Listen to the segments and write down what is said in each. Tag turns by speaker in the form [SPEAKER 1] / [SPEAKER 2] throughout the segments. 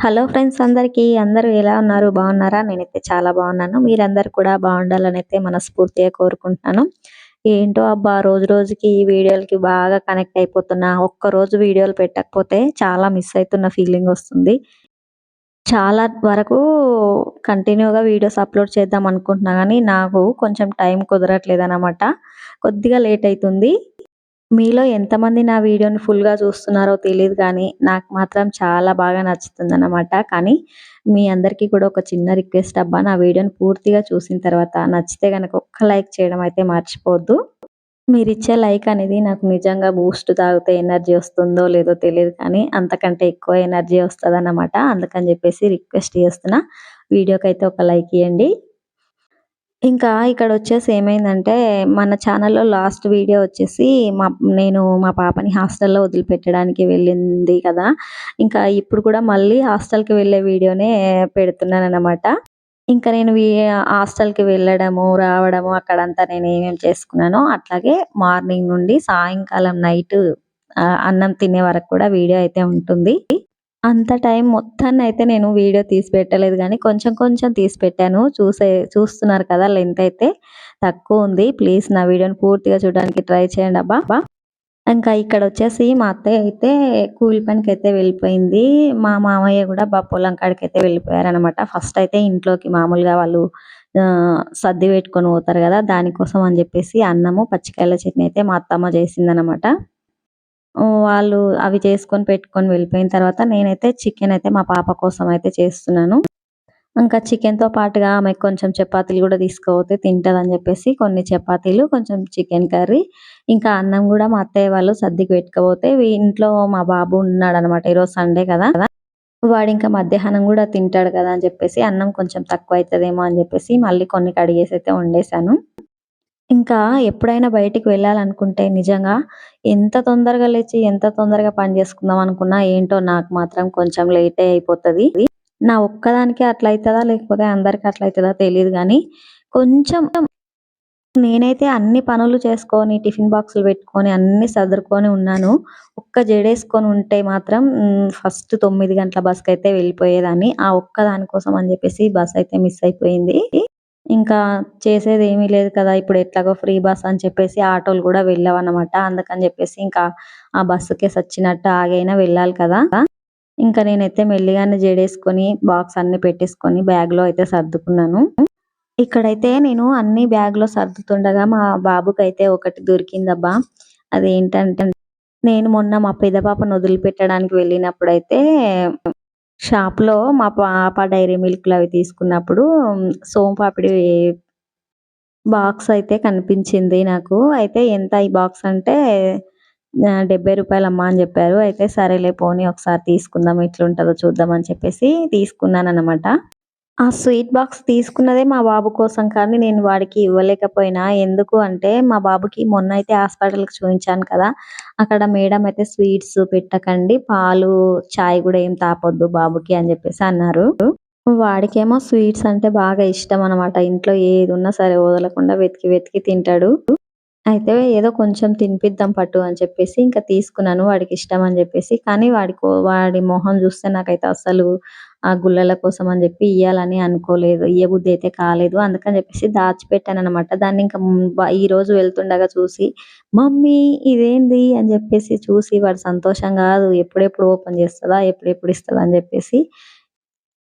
[SPEAKER 1] Hello friends అందరికీ అందరూ ఎలా ఉన్నారు? బాగున్నారా? నేనైతే చాలా బాగున్నాను. మీరందరూ కూడా బాగుండాలని అయితే మనస్ఫూర్తిగా కోరుకుంటున్నాను. ఏంటో అబ్బా రోజు రోజుకి ఈ వీడియోలకి బాగా కనెక్ట్ అయిపోతున్నా. ఒక్క రోజు వీడియోలు పెట్టకపోతే చాలా మిస్ అవుతున్న ఫీలింగ్ వస్తుంది. చాలా వరకు కంటిన్యూగా వీడియోస్ అప్లోడ్ చేద్దాం అనుకుంటున్నా కానీ నాకు కొంచెం టైం కుదరట్లేదు అనమాట కొద్దిగా లేట్ అవుతుంది మీలో ఎంతమంది నా వీడియోని ఫుల్గా చూస్తున్నారో తెలియదు కానీ నాకు మాత్రం చాలా బాగా నచ్చుతుంది అన్నమాట కానీ మీ అందరికీ కూడా ఒక చిన్న రిక్వెస్ట్ అబ్బా నా వీడియోని పూర్తిగా చూసిన తర్వాత నచ్చితే కనుక ఒక్క లైక్ చేయడం అయితే మర్చిపోవద్దు. మీరు ఇచ్చే లైక్ అనేది నాకు నిజంగా బూస్ట్ తాగితే ఎనర్జీ వస్తుందో లేదో తెలియదు కానీ అంతకంటే ఎక్కువ ఎనర్జీ వస్తుంది అన్నమాట అందుకని చెప్పేసి రిక్వెస్ట్ చేస్తున్నా. వీడియోకి అయితే ఒక లైక్ ఇవ్వండి ఇంకా ఇక్కడ వచ్చేసి ఏమైందంటే మన ఛానల్లో లాస్ట్ వీడియో వచ్చేసి మా నేను మా పాపని హాస్టల్లో వదిలిపెట్టడానికి వెళ్ళింది కదా. ఇంకా ఇప్పుడు కూడా మళ్ళీ హాస్టల్కి వెళ్ళే వీడియోనే పెడుతున్నాను అనమాట ఇంకా నేను హాస్టల్కి వెళ్ళడము రావడము అక్కడంతా నేను ఏమేమి చేసుకున్నానో అట్లాగే మార్నింగ్ నుండి సాయంకాలం నైట్ అన్నం తినే వరకు కూడా వీడియో అయితే ఉంటుంది. అంత టైం మొత్తాన్ని అయితే నేను వీడియో తీసి పెట్టలేదు కానీ కొంచెం కొంచెం తీసి పెట్టాను. చూసే చూస్తున్నారు కదా లెంత్ అయితే. తక్కువ ఉంది. ప్లీజ్ నా వీడియోని పూర్తిగా చూడడానికి ట్రై చేయండి అబ్బా. ఇంకా ఇక్కడ వచ్చేసి మా అత్తయ్య అయితే కూలి పనికి అయితే వెళ్ళిపోయింది. మా మామయ్య కూడా బా పొలం కాడికి అయితే వెళ్ళిపోయారనమాట ఫస్ట్ అయితే ఇంట్లోకి మామూలుగా వాళ్ళు సర్ది పెట్టుకొని పోతారు కదా. దానికోసం అని చెప్పేసి అన్నము పచ్చికాయల చట్నీ అయితే మా అత్తమ్మ చేసిందనమాట వాళ్ళు అవి చేసుకొని పెట్టుకొని వెళ్ళిపోయిన తర్వాత నేనైతే చికెన్ అయితే మా పాప కోసం అయితే చేస్తున్నాను. ఇంకా చికెన్తో పాటుగా ఆమెకు కొంచెం చపాతీలు కూడా తీసుకుపోతే తింటుంది అని చెప్పేసి కొన్ని చపాతీలు కొంచెం చికెన్ కర్రీ ఇంకా అన్నం కూడా మా అత్తయ్య వాళ్ళు సర్దికి పెట్టుకపోతే ఇంట్లో మా బాబు ఉన్నాడు అనమాట ఈరోజు సండే కదా. వాడు ఇంకా మధ్యాహ్నం కూడా తింటాడు కదా అని చెప్పేసి అన్నం కొంచెం తక్కువ అవుతుందేమో అని చెప్పేసి మళ్ళీ కొన్ని కడిగేసి అయితే వండేసాను ఇంకా ఎప్పుడైనా బయటికి వెళ్ళాలనుకుంటే నిజంగా ఎంత తొందరగా లేచి ఎంత తొందరగా పని చేసుకుందాం అనుకున్నా ఏంటో నాకు మాత్రం కొంచెం లేటే అయిపోతుంది. నా ఒక్కదానికే అట్లా అవుతుందా లేకపోతే అందరికి అట్లా తెలియదు కానీ కొంచెం నేనైతే అన్ని పనులు చేసుకొని టిఫిన్ బాక్సులు పెట్టుకొని అన్ని సదురుకొని ఉన్నాను. ఒక్క జడేసుకొని ఉంటే మాత్రం ఫస్ట్ తొమ్మిది గంటల బస్కి అయితే వెళ్ళిపోయేదాన్ని. ఆ ఒక్క దానికోసం అని చెప్పేసి బస్ అయితే మిస్ అయిపోయింది. ఇంకా చేసేది ఏమీ లేదు కదా. ఇప్పుడు ఎట్లాగో ఫ్రీ బస్ అని చెప్పేసి ఆటోలు కూడా వెళ్ళవన్నమాట. అందుకని చెప్పేసి ఇంకా ఆ బస్సుకే సచ్చినట్టు ఆగైనా వెళ్ళాలి కదా. ఇంకా నేనైతే మెల్లిగానే జడేసుకొని బాక్స్ అన్ని పెట్టేసుకొని బ్యాగ్లో అయితే సర్దుకున్నాను. ఇక్కడైతే నేను అన్ని బ్యాగ్లో సర్దుతుండగా మా బాబుకి అయితే ఒకటి దొరికిందబ్బా. అదేంటంటే నేను మొన్న మా పెద్ద పాపను వదిలిపెట్టడానికి వెళ్ళినప్పుడు అయితే షాప్‌లో మా పాప డైరీ మిల్క్‌లు అవి తీసుకున్నప్పుడు సోంపాపిడి బాక్స్ అయితే కనిపించింది నాకు. అయితే ఎంత ఈ బాక్స్ అంటే డెబ్బై రూపాయలు అమ్మా అని చెప్పారు. అయితే సరేలే పోనీ ఒకసారి తీసుకుందాం ఎట్లుంటుందో చూద్దాం అని చెప్పేసి తీసుకున్నానన్నమాట. ఆ స్వీట్ బాక్స్ తీసుకున్నదే మా బాబు కోసం కానీ నేను వాడికి ఇవ్వలేకపోయినా. ఎందుకు అంటే మా బాబుకి మొన్న అయితే హాస్పిటల్కి చూపించాను కదా అక్కడ మేడం అయితే స్వీట్స్ పెట్టకండి పాలు చాయ్ కూడా ఏం తాపొద్దు బాబుకి అని చెప్పేసి అన్నారు. వాడికేమో స్వీట్స్ అంటే బాగా ఇష్టం అనమాట ఇంట్లో ఏది ఉన్నా సరే వదలకుండా వెతికి వెతికి తింటాడు. అయితే ఏదో కొంచెం తినిపిద్దాం పట్టు అని చెప్పేసి ఇంకా తీసుకున్నాను వాడికి ఇష్టం అని చెప్పేసి. కానీ వాడికి వాడి మొహం చూస్తే నాకైతే అసలు ఆ గుల్లల కోసం అని చెప్పి ఇయ్యాలని అనుకోలేదు. ఇయ్యబుద్ధి అయితే కాలేదు. అందుకని చెప్పేసి దాచిపెట్టాను అనమాట దాన్ని ఇంకా ఈ రోజు వెళ్తుండగా చూసి మమ్మీ ఇదేంది? అని చెప్పేసి చూసి వాడు సంతోషం కాదు. ఎప్పుడెప్పుడు ఓపెన్ చేస్తుందా? ఎప్పుడెప్పుడు ఇస్తుందా? అని చెప్పేసి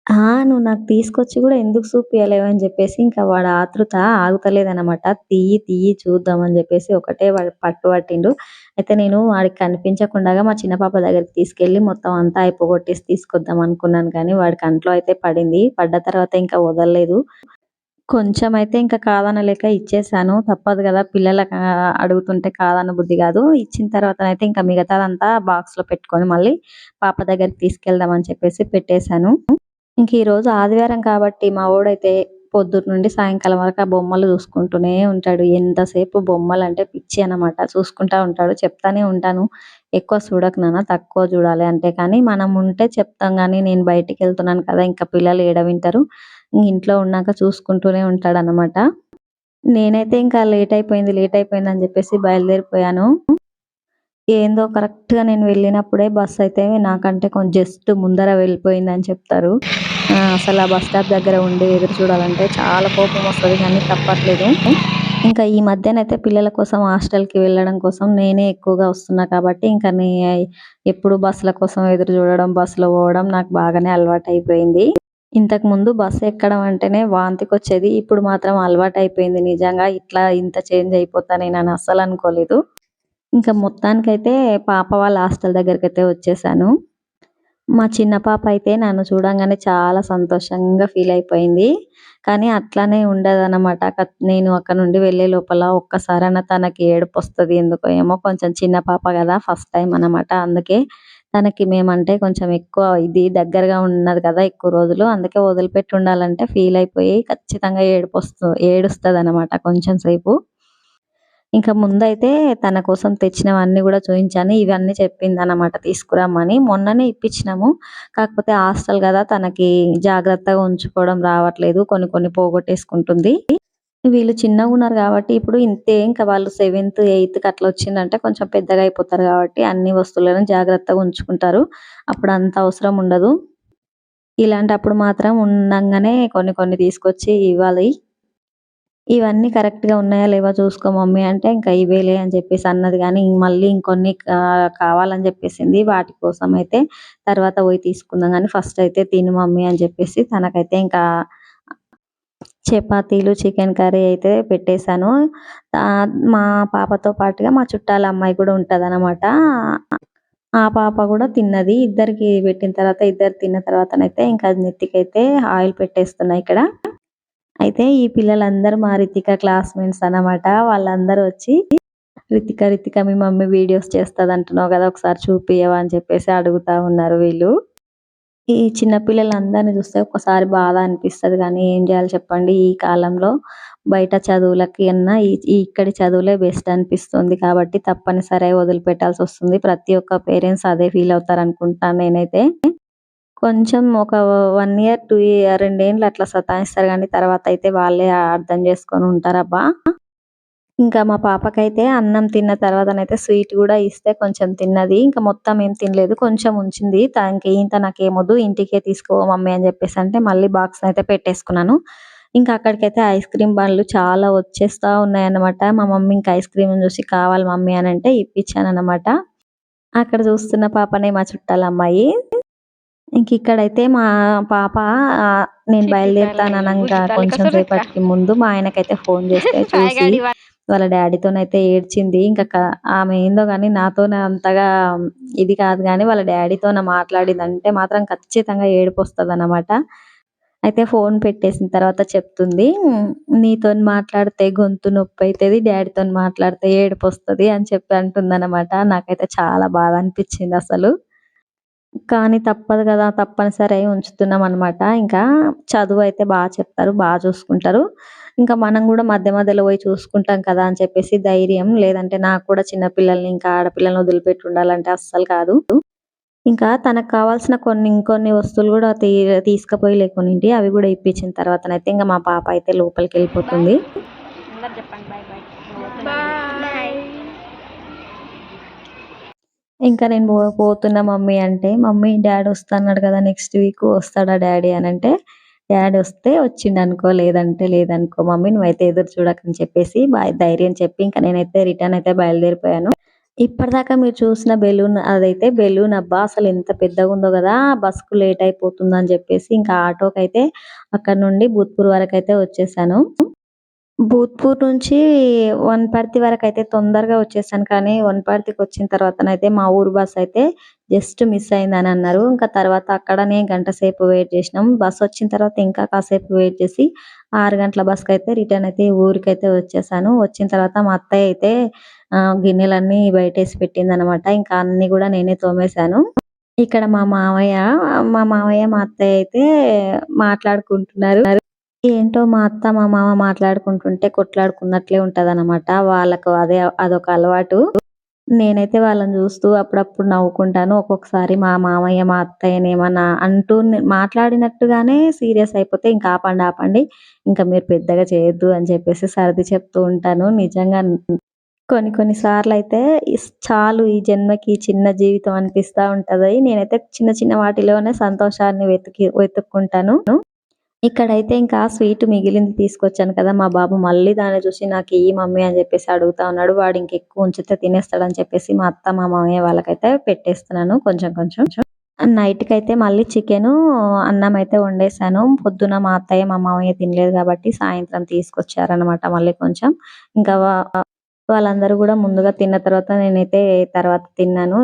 [SPEAKER 1] ఆ! నువ్వు నాకు తీసుకొచ్చి కూడా ఎందుకు చూపియలేవు అని చెప్పేసి ఇంకా వాడు ఆతృత ఆగుతలేదనమాట. తీయి తీయి చూద్దాం అని చెప్పేసి ఒకటే వాడు పట్టు పట్టిండు. అయితే నేను వాడికి కనిపించకుండా మా చిన్న పాప దగ్గరికి తీసుకెళ్ళి మొత్తం అంతా అయిపోగొట్టేసి తీసుకొద్దాం అనుకున్నాను కానీ వాడి కంట్లో అయితే పడింది. పడ్డ తర్వాత ఇంకా వదలలేదు. కొంచెం అయితే ఇంకా కాదనలేక ఇచ్చేసాను. తప్పదు కదా పిల్లలకి అడుగుతుంటే కాదన్న బుద్ధి కాదు. ఇచ్చిన తర్వాత అయితే ఇంకా మిగతాదంతా బాక్స్‌లో పెట్టుకొని మళ్ళీ పాప దగ్గరికి తీసుకెళ్దాం అని చెప్పేసి పెట్టేశాను. ఇంక ఈరోజు ఆదివారం కాబట్టి మా ఓడైతే పొద్దున్న నుండి సాయంకాలం వరకు ఆ బొమ్మలు చూసుకుంటూనే ఉంటాడు. ఎంతసేపు బొమ్మలు అంటే పిచ్చి అనమాట చూసుకుంటా ఉంటాడు చెప్తానే ఉంటాను. ఎక్కువ చూడకు నాన్న తక్కువ చూడాలి అంటే. కానీ మనం ఉంటే చెప్తాం కానీ నేను బయటికి వెళ్తున్నాను కదా ఇంకా పిల్లలు ఏడ వింటారు ఇంట్లో ఉన్నాక చూసుకుంటూనే ఉంటాడు అనమాట నేనైతే ఇంకా లేట్ అయిపోయింది లేట్ అయిపోయింది అని చెప్పేసి బయలుదేరిపోయాను. ఏందో కరెక్ట్‌గా నేను వెళ్ళినప్పుడే బస్ అయితే నాకంటే కొంచెం జస్ట్ ముందర వెళ్ళిపోయిందని చెప్తారు. అసలు ఆ బస్ స్టాప్ దగ్గర ఉండి ఎదురు చూడాలంటే చాలా కోపం వస్తది కానీ తప్పట్లేదు. ఇంకా ఈ మధ్యనైతే పిల్లల కోసం హాస్టల్‌కి వెళ్ళడం కోసం నేనే ఎక్కువగా వస్తున్నా కాబట్టి ఇంకా నే ఎప్పుడు బస్సుల కోసం ఎదురు చూడడం, బస్సులో పోవడం నాకు బాగానే అలవాటు అయిపోయింది ఇంతకు ఇంతకుముందు బస్సు ఎక్కడం అంటేనే వాంతికి వచ్చేది ఇప్పుడు మాత్రం అలవాటు అయిపోయింది నిజంగా ఇట్లా ఇంత చేంజ్ అయిపోతానేనని అస్సలు అనుకోలేదు. ఇంకా మొత్తానికైతే పాప వాళ్ళ హాస్టల్ అయితే వచ్చేసాను. మా చిన్న పాప అయితే నన్ను చూడంగానే చాలా సంతోషంగా ఫీల్ అయిపోయింది. కానీ అట్లానే ఉండదన్నమాట నేను అక్కడి నుండి వెళ్ళే లోపల ఒక్కసారైనా తనకి ఏడుపొస్తది. ఎందుకో ఏమో కొంచెం చిన్న పాప కదా ఫస్ట్ టైం అనమాట. అందుకే తనకి మేమంటే కొంచెం ఎక్కువ ఇది దగ్గరగా ఉన్నది కదా! ఎక్కువ రోజులు. అందుకే వదిలిపెట్టి ఉండాలంటే ఫీల్ అయిపోయి ఖచ్చితంగా ఏడుస్తుంది అనమాట కొంచెం సేపు. ఇంకా ముందైతే తన కోసం తెచ్చినవన్నీ కూడా చూపించాను ఇవన్నీ చెప్పింది అనమాట తీసుకురమ్మని. మొన్ననే ఇప్పించినాము. కాకపోతే హాస్టల్ కదా తనకి జాగ్రత్తగా ఉంచుకోవడం రావట్లేదు. కొన్ని కొన్ని పోగొట్టేసుకుంటుంది. వీళ్ళు చిన్నగా ఉన్నారు కాబట్టి ఇప్పుడు ఇంతే ఇంకా వాళ్ళు సెవెంత్, ఎయిత్‌కి అట్లా వచ్చిందంటే కొంచెం పెద్దగా అయిపోతారు కాబట్టి అన్ని వస్తువులను జాగ్రత్తగా ఉంచుకుంటారు. అప్పుడు అంత అవసరం ఉండదు. ఇలాంటప్పుడు మాత్రం ఉండంగానే కొన్ని కొన్ని తీసుకొచ్చి ఇవ్వాలి. ఇవన్నీ కరెక్ట్‌గా ఉన్నాయా లేవా చూసుకో మమ్మీ అంటే, ఇంకా ఇవేలే అని చెప్పేసి అన్నది కానీ మళ్ళీ ఇంకొన్ని కావాలని చెప్పేసింది. వాటి కోసం అయితే తర్వాత పోయి తీసుకుందాం కానీ ఫస్ట్ అయితే తిను మమ్మీ అని చెప్పేసి తనకైతే ఇంకా చపాతీలు, చికెన్ కర్రీ అయితే పెట్టేశాను మా పాపతో పాటుగా మా చుట్టాల అమ్మాయి కూడా ఉంటదనమాట. ఆ పాప కూడా తిన్నది. ఇద్దరికి పెట్టిన తర్వాత ఇద్దరు తిన్న తర్వాతనైతే ఇంకా నెత్తికైతే ఆయిల్ పెట్టేస్తున్నా ఇక్కడ. అయితే ఈ పిల్లలందరూ మా రితిక క్లాస్‌మేట్స్ అన్నమాట. వాళ్ళందరూ వచ్చి "రితిక, రితిక మీ మమ్మీ వీడియోస్ చేస్తదంటున్నావు కదా ఒకసారి చూపియవా?" అని చెప్పేసి అడుగుతా ఉన్నారు వీళ్ళు. ఈ చిన్నపిల్లలందరినీ చూస్తే ఒకసారి బాధ అనిపిస్తది కానీ ఏం చేయాలి చెప్పండి? ఈ కాలంలో బయట చదువులకి అన్నా ఈ ఇక్కడి చదువులే బెస్ట్ అనిపిస్తుంది కాబట్టి తప్పనిసరి వదిలిపెట్టాల్సొస్తుంది. ప్రతి ఒక్క పేరెంట్స్ అదే ఫీల్ అవుతారు అనుకుంటాను నేనైతే. కొంచెం ఒక వన్ ఇయర్, టూ ఇయర్ రెండేండ్లు అట్లా సతాయిస్తారు కానీ తర్వాత అయితే వాళ్ళే అర్థం చేసుకొని ఉంటారబ్బా! ఇంకా మా పాపకైతే అన్నం తిన్న తర్వాతనైతే స్వీట్ కూడా ఇస్తే కొంచెం తిన్నది. ఇంకా మొత్తం ఏం తినలేదు. కొంచెం ఉంచింది. త ఇంక ఇంత నాకేమొద్దు ఇంటికే తీసుకో మమ్మీ అని చెప్పేసి అంటే మళ్ళీ బాక్స్ అయితే పెట్టేసుకున్నాను. ఇంకా అక్కడికైతే ఐస్ క్రీమ్ బండ్లు చాలా వచ్చేస్తా ఉన్నాయన్నమాట. మా మమ్మీ ఇంకా ఐస్ క్రీమ్ చూసి కావాలి మమ్మీ అని అంటే ఇప్పించానన్నమాట. అక్కడ చూస్తున్న పాపనే మా చుట్టాల అమ్మాయి ఇంక ఇక్కడైతే మా పాప నేను బయలుదేరుతాననంగా కొంచెం సేపటికి ముందు మా ఆయనకైతే ఫోన్ చేస్తే చూసి వాళ్ళ డ్యాడీతోనైతే ఏడ్చింది. ఇంకా ఆమె ఏందో గానీ నాతోనే అంతగా ఇది కాదు గానీ వాళ్ళ డ్యాడీతోన మాట్లాడిందంటే మాత్రం ఖచ్చితంగా ఏడుపొస్తదనమాట. అయితే ఫోన్ పెట్టేసిన తర్వాత చెప్తుంది. "నీతోని మాట్లాడితే గొంతు నొప్పైతది. డ్యాడీతోని మాట్లాడితే ఏడుపొస్తది" అని చెప్పి అంటుందనమాట. నాకైతే చాలా బాధ అనిపించిందసలు. కానీ తప్పదు కదా తప్పనిసరి అయి ఉంచుతున్నాం అనమాట ఇంకా చదువు అయితే బాగా చెప్తారు. బాగా చూసుకుంటారు. ఇంకా మనం కూడా మధ్య మధ్యలో పోయి చూసుకుంటాం కదా! అని చెప్పేసి ధైర్యం. లేదంటే నాకు కూడా చిన్న పిల్లల్ని ఇంకా ఆడపిల్లల్ని వదిలిపెట్టి ఉండాలంటే అస్సలు కాదు. ఇంకా తనకు కావాల్సిన కొన్ని ఇంకొన్ని వస్తువులు కూడా తీ తీసుకపోయి లేకొనింటి. అవి కూడా ఇప్పించిన తర్వాతనైతే ఇంకా మా పాప అయితే లోపలికి
[SPEAKER 2] వెళ్ళిపోతుంది చెప్పండి బాయ్ బాయ్.
[SPEAKER 3] బాయ్
[SPEAKER 1] ఇంకా నేను పో పోతున్నా మమ్మీ అంటే, "మమ్మీ డాడీ వస్తున్నాడు కదా! నెక్స్ట్ వీక్ వస్తాడా డాడీ అని అంటే డాడీ వస్తే వచ్చిండు అనుకో లేదంటే లేదనుకో మమ్మీ నువ్వైతే ఎదురు చూడకని" చెప్పేసి ధైర్యం చెప్పి ఇంకా నేనైతే రిటర్న్ అయితే బయలుదేరిపోయాను. ఇప్పటిదాకా మీరు చూసిన బెలూన్ అదైతే బెలూన్ అబ్బా! అసలు ఎంత పెద్దగా ఉందో కదా బస్‌కు లేట్ అయిపోతుందని చెప్పేసి ఇంకా ఆటోకైతే అక్కడ నుండి భూత్పూర్ వరకు అయితే వచ్చేసాను. భూత్పూర్ నుంచి వనపర్తి అయితే తొందరగా వచ్చేసాను. కానీ వనపర్తికి వచ్చిన తర్వాత అయితే మా ఊరు బస్ అయితే జస్ట్ మిస్ అయిందని అన్నారు. ఇంకా తర్వాత అక్కడనే గంట సేపు వెయిట్ చేసినాం. బస్ వచ్చిన తర్వాత ఇంకా కాసేపు వెయిట్ చేసి ఆరు గంటల బస్‌కైతే రిటర్న్ అయితే ఊరికి అయితే వచ్చేసాను. వచ్చిన తర్వాత మా అత్తయ్య అయితే గిన్నెలన్నీ బయటేసి పెట్టింది అనమాట ఇంకా అన్ని కూడా నేనే తోమేసాను. ఇక్కడ మా మావయ్య మా మావయ్య మా అత్తయ్య అయితే మాట్లాడుకుంటున్నారు. ఏంటో మా అత్త, మా మామ మాట్లాడుకుంటుంటే కొట్లాడుకున్నట్లే ఉంటదన్నమాట వాళ్ళకు అదే అదొక అలవాటు. నేనైతే వాళ్ళని చూస్తూ అప్పుడప్పుడు నవ్వుకుంటాను. ఒక్కొక్కసారి మా మామయ్య, మా అత్తయ్యనేమన్నా అంటూ మాట్లాడినట్టుగానే సీరియస్ అయిపోతే ఇంకా ఆపండి, ఆపండి. ఇంకా మీరు పెద్దగా చేయొద్దు అని చెప్పేసి సర్ది చెప్తూ ఉంటాను. నిజంగా కొన్ని కొన్ని సార్లు అయితే చాలు ఈ జన్మకి ఈ చిన్న జీవితం అనిపిస్తా ఉంటది. నేనైతే చిన్న చిన్న వాటిలోనే సంతోషాన్ని వెతికి వెతుక్కుంటాను. ఇక్కడైతే ఇంకా స్వీట్ మిగిలింది తీసుకొచ్చాను కదా! మా బాబు మళ్ళీ దాన్ని చూసి నాకు ఈ మమ్మీ అని చెప్పేసి అడుగుతా ఉన్నాడు. వాడు ఇంకెక్కువ ఉంచితే తినేస్తాడని చెప్పేసి మా అత్త, మా మామయ్య వాళ్ళకైతే పెట్టేస్తున్నాను కొంచెం కొంచెం. నైట్‌కైతే మళ్ళీ చికెన్ అన్నం అయితే వండేసాను. పొద్దున మా అత్తయ్య, మా మామయ్య తినలేదు కాబట్టి సాయంత్రం తీసుకొచ్చారనమాట మళ్ళీ కొంచెం. ఇంకా వా వాళ్ళందరూ కూడా ముందుగా తిన్న తర్వాత నేనైతే తర్వాత తిన్నాను.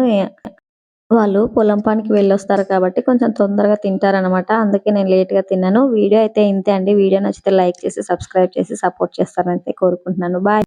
[SPEAKER 1] వాళ్ళు పొలం పనికి వెళ్ళొస్తారు కాబట్టి కొంచెం తొందరగా తింటారనమాట. అందుకే నేను లేట్‌గా తిన్నాను. వీడియో అయితే ఇంతే అండి. వీడియో నచ్చితే లైక్ చేసి, సబ్స్క్రైబ్ చేసి సపోర్ట్ చేస్తారనైతే కోరుకుంటున్నాను. బాయ్.